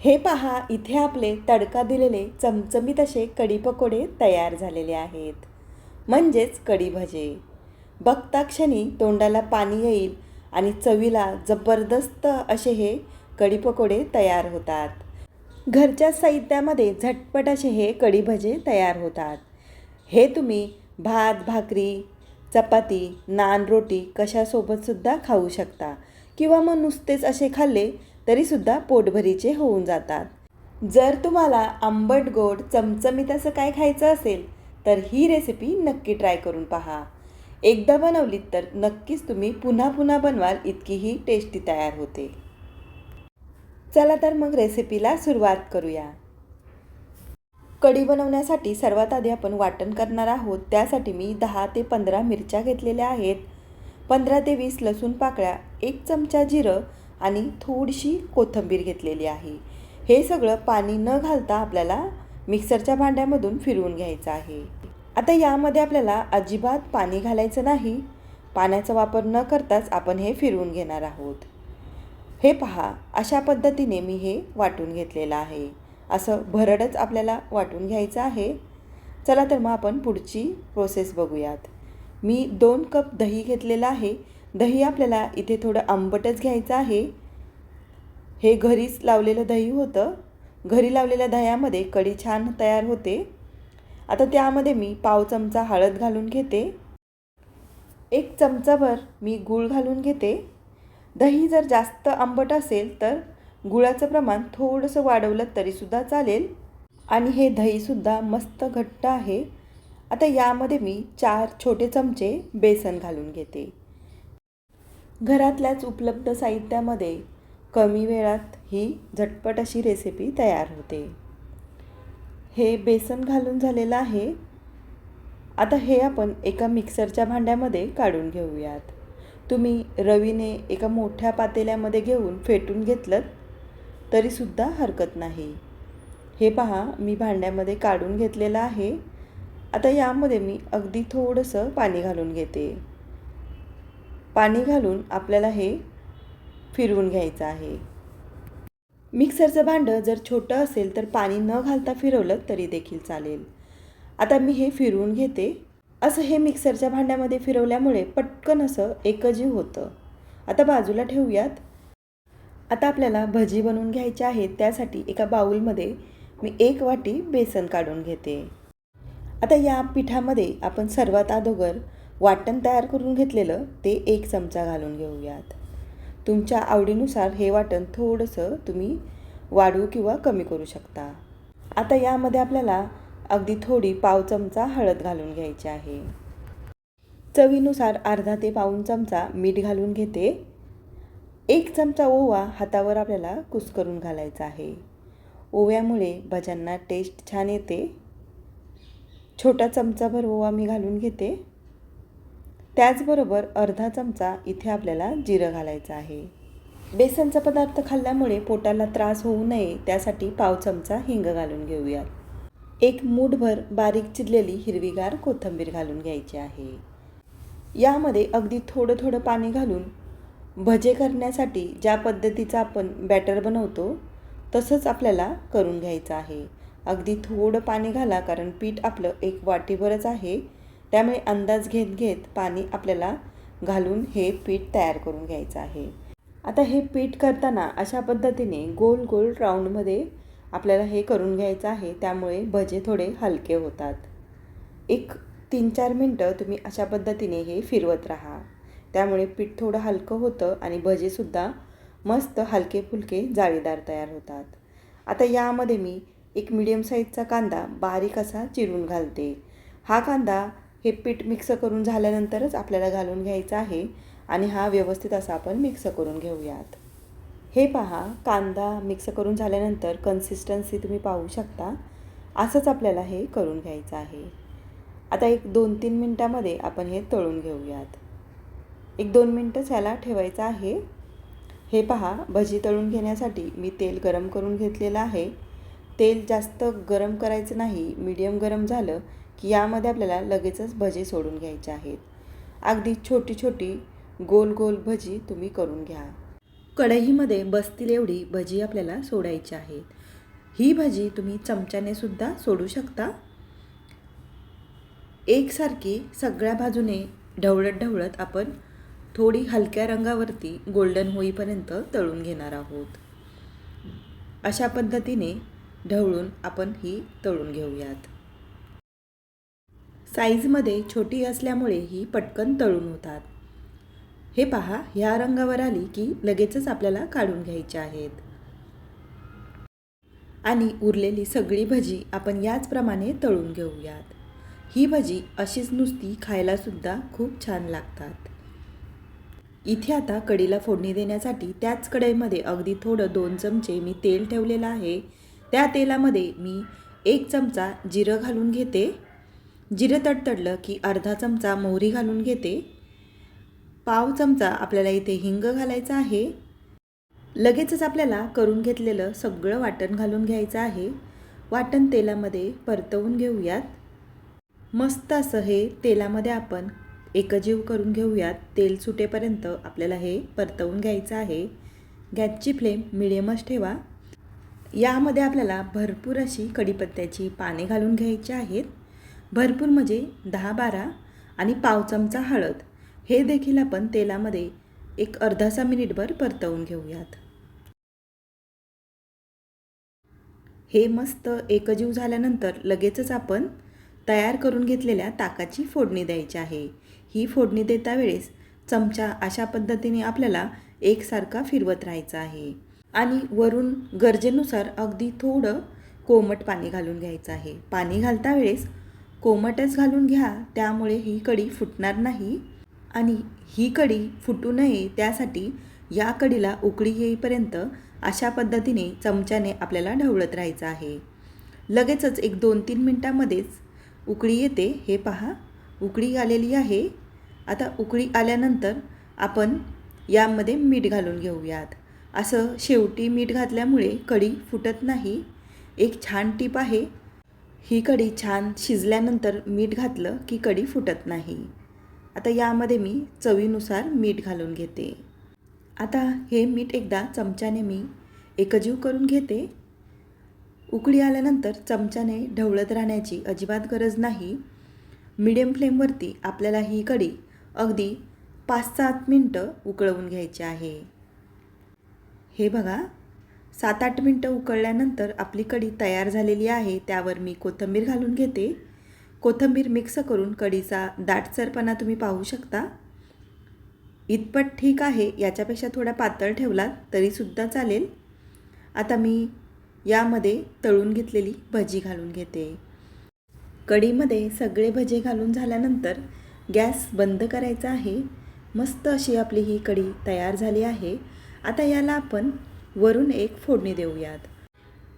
हे पहा इथे आपले तडका दिलेले चमचमीत असे कढी पकोडे तयार झालेले आहेत. म्हणजेच कढी भजे. बघता क्षणी तोंडाला पाणी येईल आणि चवीला जबरदस्त असे हे कढी पकोडे तयार होतात. घरच्या साहित्यामध्ये झटपट असे हे कढी भजे तयार होतात. हे तुम्ही भात भाकरी चपाती नान रोटी कशासोबतसुद्धा खाऊ शकता किंवा मग नुसतेच असे खाल्ले तरीसुद्धा पोटभरीचे होऊन जातात. जर तुम्हाला आंबट गोड चमचमीत असं काय खायचं असेल तर ही रेसिपी नक्की ट्राय करून पहा. एकदा बनवलीत तर नक्कीच तुम्ही पुन्हा पुन्हा बनवाल इतकी ही टेस्टी तयार होते. चला तर मग रेसिपीला सुरुवात करूया. कढी बनवण्यासाठी सर्वात आधी आपण वाटण करणार आहोत. त्यासाठी मी दहा ते पंधरा मिरच्या घेतलेल्या आहेत. पंधरा ते वीस लसूण पाकळ्या एक चमचा जिरं आणि थोडीशी कोथिंबीर घेतलेली आहे. हे सगळं पाणी न घालता आपल्याला मिक्सरच्या भांड्यामधून फिरवून घ्यायचं आहे. आता यामध्ये आपल्याला अजिबात पाणी घालायचं नाही. पाण्याचा वापर न करताच आपण हे फिरवून घेणार आहोत. हे पहा अशा पद्धतीने मी हे वाटून घेतलेलं आहे. असं भरडच आपल्याला वाटून घ्यायचं आहे. चला तर मग आपण पुढची प्रोसेस बघूयात. मी दोन कप दही घेतलेलं आहे. दही आपल्याला इथे थोडं आंबटच घ्यायचं आहे. हे घरीच लावलेलं दही होतं. घरी लावलेल्या दह्यामध्ये कढी छान तयार होते. आता त्यामध्ये मी पाव चमचा हळद घालून घेते. एक चमचाभर मी गूळ घालून घेते. दही जर जास्त आंबट असेल तर गुळाचं प्रमाण थोडंसं वाढवलं तरीसुद्धा चालेल. आणि हे दहीसुद्धा मस्त घट्ट आहे. आता यामध्ये मी चार छोटे चमचे बेसन घालून घेते. घरातल्याच उपलब्ध साहित्यामध्ये कमी वेळात ही झटपट अशी रेसिपी तयार होते. हे बेसन घालून झालेलं आहे. आता हे आपण एका मिक्सरच्या भांड्यामध्ये काढून घेऊयात. तुम्ही रवीने एका मोठ्या पातेल्यामध्ये घेऊन फेटून घेतलं तरीसुद्धा हरकत नाही. हे पहा मी भांड्यामध्ये काढून घेतलेलं आहे. आता यामध्ये मी अगदी थोडंसं पाणी घालून घेते. पाणी घालून आपल्याला हे फिरवून घ्यायचं आहे. मिक्सरचं भांडं जर छोटं असेल तर पाणी न घालता फिरवलं तरी देखील चालेल. आता मी हे फिरवून घेते. असं हे मिक्सरच्या भांड्यामध्ये फिरवल्यामुळे पटकन असं एकजीव होतं. आता बाजूला ठेवूयात. आता आपल्याला भजी बनवून घ्यायची आहेत त्यासाठी एका बाऊलमध्ये मी एक वाटी बेसन काढून घेते. आता या पिठामध्ये आपण सर्वात अगोदर वाटण तयार करून घेतलेलं ते एक चमचा घालून घेऊयात. तुमच्या आवडीनुसार हे वाटण थोडंसं तुम्ही वाढवू किंवा कमी करू शकता. आता यामध्ये आपल्याला अगदी थोडी पाव चमचा हळद घालून घ्यायची आहे. चवीनुसार अर्धा ते पाऊन चमचा मीठ घालून घेते. एक चमचा ओवा हातावर आपल्याला कुस्करून घालायचा आहे. ओव्यामुळे भज्यांना टेस्ट छान येते. छोटा चमचाभर ओवा मी घालून घेते. त्याचबरोबर अर्धा चमचा इथे आपल्याला जिरं घालायचं आहे. बेसनचा पदार्थ खाल्ल्यामुळे पोटाला त्रास होऊ नये त्यासाठी पाव चमचा हिंग घालून घेऊयात. एक मूठभर बारीक चिरलेली हिरवीगार कोथिंबीर घालून घ्यायची आहे. यामध्ये अगदी थोडं थोडं पाणी घालून भजे करण्यासाठी ज्या पद्धतीचं आपण बॅटर बनवतो तसंच आपल्याला करून घ्यायचं आहे. अगदी थोडं पाणी घाला कारण पीठ आपलं एक वाटीभरच आहे. त्यामुळे अंदाज घेत घेत पाणी आपल्याला घालून हे पीठ तयार करून घ्यायचं आहे. आता हे पीठ करताना अशा पद्धतीने गोल गोल राऊंडमध्ये आपल्याला हे करून घ्यायचं आहे. त्यामुळे भजे थोडे हलके होतात. एक तीन चार मिनटं तुम्ही अशा पद्धतीने हे फिरवत राहा. त्यामुळे पीठ थोडं हलकं होतं आणि भजेसुद्धा मस्त हलके फुलके जाळीदार तयार होतात. आता यामध्ये मी एक मिडियम साईजचा कांदा बारीक असा चिरून घालते. हा कांदा हे पीठ मिक्स करून झाल्यानंतरच आपल्याला घालून घ्यायचं आहे आणि हा व्यवस्थित असा आपण मिक्स करून घेऊयात. हे पहा कांदा मिक्स करून झाल्यानंतर कन्सिस्टन्सी तुम्ही पाहू शकता. असंच आपल्याला हे करून घ्यायचं आहे. आता एक दोन तीन मिनटामध्ये आपण हे तळून घेऊयात. एक दोन मिनटंच ह्याला ठेवायचं आहे. हे पहा भजी तळून घेण्यासाठी मी तेल गरम करून घेतलेलं आहे. तेल जास्त गरम करायचं नाही मीडियम गरम झालं की यामध्ये आपल्याला लगेचच भजी सोडून घ्यायचे आहेत. अगदी छोटी छोटी गोल गोल भजी तुम्ही करून घ्या. कढईमध्ये बसतील एवढी भजी आपल्याला सोडायची आहेत. ही भजी तुम्ही चमच्याने सुद्धा सोडू शकता. एकसारखी सगळ्या बाजूने ढवळत ढवळत आपण थोडी हलक्या रंगावरती गोल्डन होईपर्यंत तळून घेणार आहोत. अशा पद्धतीने ढवळून आपण ही तळून घेऊयात. साईजमध्ये छोटी असल्यामुळे ही पटकन तळून होतात. हे पहा ह्या रंगावर आली की लगेचच आपल्याला काढून घ्यायच्या आहेत. आणि उरलेली सगळी भजी आपण याचप्रमाणे तळून घेऊयात. ही भजी अशीच नुसती खायलासुद्धा खूप छान लागतात. इथे आता कढीला फोडणी देण्यासाठी त्याच कढईमध्ये अगदी थोडं दोन चमचे मी तेल ठेवलेलं आहे. त्या तेलामध्ये मी एक चमचा जिरं घालून घेते. जिरं तडतडलं की अर्धा चमचा मोहरी घालून घेते. पाव चमचा आपल्याला इथे हिंग घालायचा आहे. लगेचच आपल्याला करून घेतलेलं सगळं वाटण घालून घ्यायचं आहे. वाटण तेलामध्ये परतवून घेऊयात. मस्त असं हे तेलामध्ये आपण एकजीव करून घेऊयात. तेल सुटेपर्यंत आपल्याला हे परतवून घ्यायचं आहे. गॅसची फ्लेम मिडियमच ठेवा. यामध्ये आपल्याला भरपूर अशी कढीपत्त्याची पाने घालून घ्यायची आहेत. भरपूर म्हणजे दहा बारा आणि पाव चमचा हळद. हे देखील आपण तेलामध्ये एक अर्धासा मिनिटभर परतवून घेऊयात. हे मस्त एकजीव झाल्यानंतर लगेचच आपण तयार करून घेतलेल्या ताकाची फोडणी द्यायची आहे. ही फोडणी देता वेळेस चमचा अशा पद्धतीने आपल्याला एकसारखा फिरवत राहायचा आहे. आणि वरून गरजेनुसार अगदी थोडं कोमट पाणी घालून घ्यायचं आहे. पाणी घालता वेळेस कोमटच घालून घ्या त्यामुळे ही कढी फुटणार नाही. आणि ही कढी फुटू नये त्यासाठी या कढीला उकळी येईपर्यंत अशा पद्धतीने चमच्याने आपल्याला ढवळत राहायचं आहे. लगेचच एक दोन तीन मिनटामध्येच उकळी येते. हे पहा उकळी आलेली आहे. आता उकळी आल्यानंतर आपण यामध्ये मीठ घालून घेऊयात. असं शेवटी मीठ घातल्यामुळे कढी फुटत नाही. एक छान टीप आहे ही कढी छान शिजल्यानंतर मीठ घातलं की कढी फुटत नाही. आता यामध्ये मी चवीनुसार मीठ घालून घेते. आता हे मीठ एकदा चमच्याने मी एकजीव करून घेते. उकळी आल्यानंतर चमच्याने ढवळत राहण्याची अजिबात गरज नाही. मिडियम फ्लेमवरती आपल्याला ही कढी अगदी पाच सात मिनटं उकळवून घ्यायची आहे. हे बघा सात आठ मिनटं उकळल्यानंतर आपली कढी तयार झालेली आहे त्यावर मी कोथिंबीर घालून घेते. कोथिंबीर मिक्स करून कढीचा दाटसरपणा तुम्ही पाहू शकता. इतपत ठीक आहे याच्यापेक्षा थोडा पातळ ठेवलात तरीसुद्धा चालेल. आता मी यामध्ये तळून घेतलेली भजी घालून घेते. कढीमध्ये सगळे भजे घालून झाल्यानंतर गॅस बंद करायचा आहे. मस्त अशी आपली ही कढी तयार झाली आहे. आता याला आपण वरून एक फोडणी देऊयात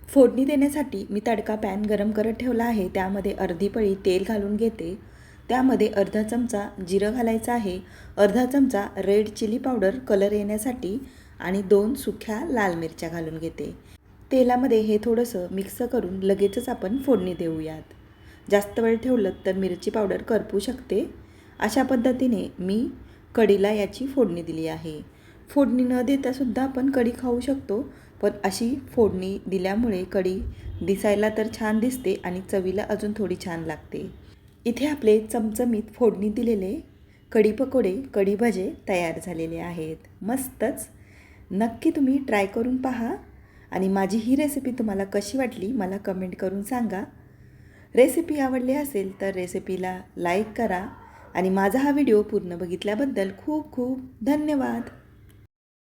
फोडणी देण्यासाठी मी तडका पॅन गरम करत ठेवला आहे त्यामध्ये अर्धी पळी तेल घालून घेते. त्यामध्ये अर्धा चमचा जिरं घालायचं आहे. अर्धा चमचा रेड चिली पावडर कलर येण्यासाठी आणि दोन सुख्या लाल मिरच्या घालून घेते. तेलामध्ये हे थोडंसं मिक्स करून लगेचच आपण फोडणी देऊयात जास्त वेळ ठेवलं तर मिरची पावडर करपू शकते. अशा पद्धतीने मी कढीला याची फोडणी दिली आहे. फोडणी न देतासुद्धा आपण कढी खाऊ शकतो. पण अशी फोडणी दिल्यामुळे कढी दिसायला तर छान दिसते आणि चवीला अजून थोडी छान लागते. इथे आपले चमचमीत फोडणी दिलेले कढी पकोडे कढी भजे तयार झालेले आहेत. मस्तच! नक्की तुम्ही ट्राय करून पहा आणि माझी ही रेसिपी तुम्हाला कशी वाटली मला कमेंट करून सांगा. रेसिपी आवडली असेल तर रेसिपीला लाईक करा आणि माझा हा व्हिडिओ पूर्ण बघितल्याबद्दल खूप खूप धन्यवाद!